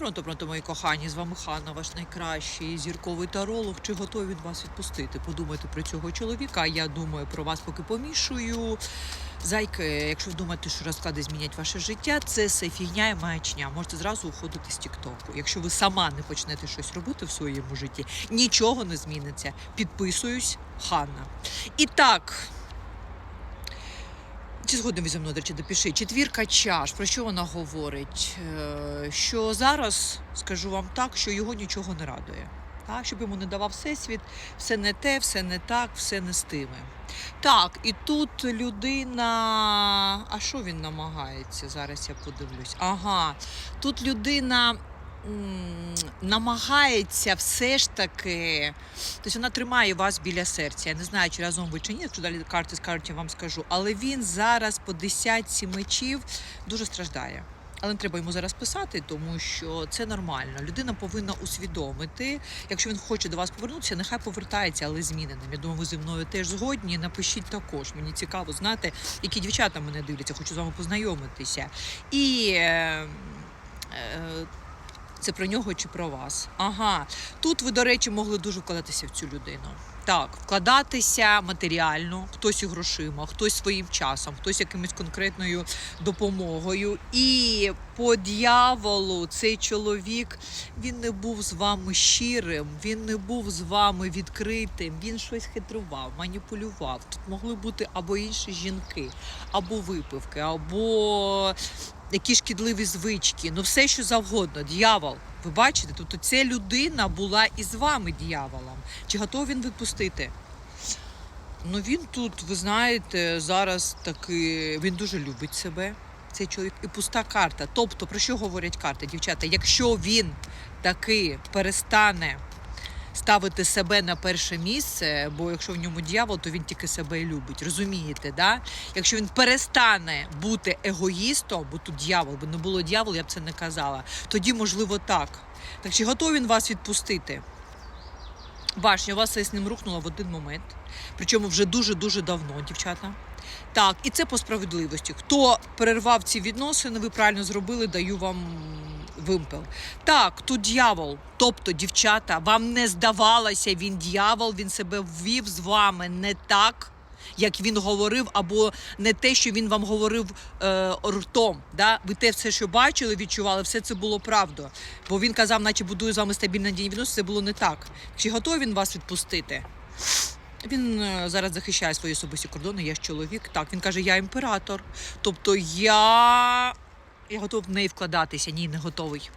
Пронто, пронто, мої кохані, з вами Ханна, ваш найкращий зірковий таролог. Чи готові від вас відпустити? Подумайте про цього чоловіка. Я думаю про вас, поки помішую. Зайки, якщо ви думаєте, що розклади змінять ваше життя, це все фігня і маячня. Можете зразу уходити з Тіктоку. Якщо ви сама не почнете щось робити в своєму житті, нічого не зміниться. Підписуюсь, Ханна. І так. Чи згодом ви зі мною, до речі, допиши. Четвірка чаш. Про що вона говорить? Е, Що зараз скажу вам так, що його нічого не радує. Так? Щоб йому не давав всесвіт, все не те, все не так, все не з тими. Так, і тут людина. А що він намагається? Зараз я подивлюсь. Ага, тут людина. Намагається все ж таки, тобто вона тримає вас біля серця. Я не знаю, чи разом ви чи ні, якщо далі карти скажуть, я вам скажу. Але він зараз по десятці мечів дуже страждає. Але не треба йому зараз писати, тому що це нормально. Людина повинна усвідомити. Якщо він хоче до вас повернутися, нехай повертається, але зміненим. Я думаю, ви зі мною теж згодні. Напишіть також. Мені цікаво знати, які дівчата мене дивляться, хочу з вами познайомитися. І е, е, це про нього чи про вас? Ага. Тут ви, до речі, могли дуже вкладатися в цю людину. Так, вкладатися матеріально, хтось і грошима, хтось своїм часом, хтось якимось конкретною допомогою. І по дьяволу цей чоловік він не був з вами щирим, він не був з вами відкритим, він щось хитрував, маніпулював. Тут могли бути або інші жінки, або випивки, або які шкідливі звички, ну все що завгодно. Дьявол. Ви бачите, тобто ця людина була і з вами дьяволом. Чи готовий він відпустити? Ну він тут, ви знаєте, зараз таки він дуже любить себе. Цей чоловік і пуста карта. Тобто, про що говорять карти, дівчата? Якщо він таки перестане ставити себе на перше місце, бо якщо в ньому дьявол, то він тільки себе і любить. Розумієте, да? Якщо він перестане бути егоїстом, бо тут дьявол, бо не було дьявол, я б це не казала, тоді можливо так. Так чи готовий він вас відпустити? Башня, у вас все з ним рухнуло в один момент. Причому вже дуже-дуже давно, дівчата. Так, і це по справедливості. Хто перервав ці відносини, ви правильно зробили, даю вам вимпел. Так, тут дьявол. Тобто, дівчата, вам не здавалося, він дьявол, він себе ввів з вами не так. Як він говорив, або не те, що він вам говорив е, ртом. Да? Ви те все, що бачили, відчували, все це було правдою. Бо він казав, наче будую з вами стабільні відносини, це було не так. Чи готовий він вас відпустити? Він е, зараз захищає свої особисті кордони, я ж чоловік. Так, він каже, я імператор. Тобто я, я готов в неї вкладатися. Ні, не готовий.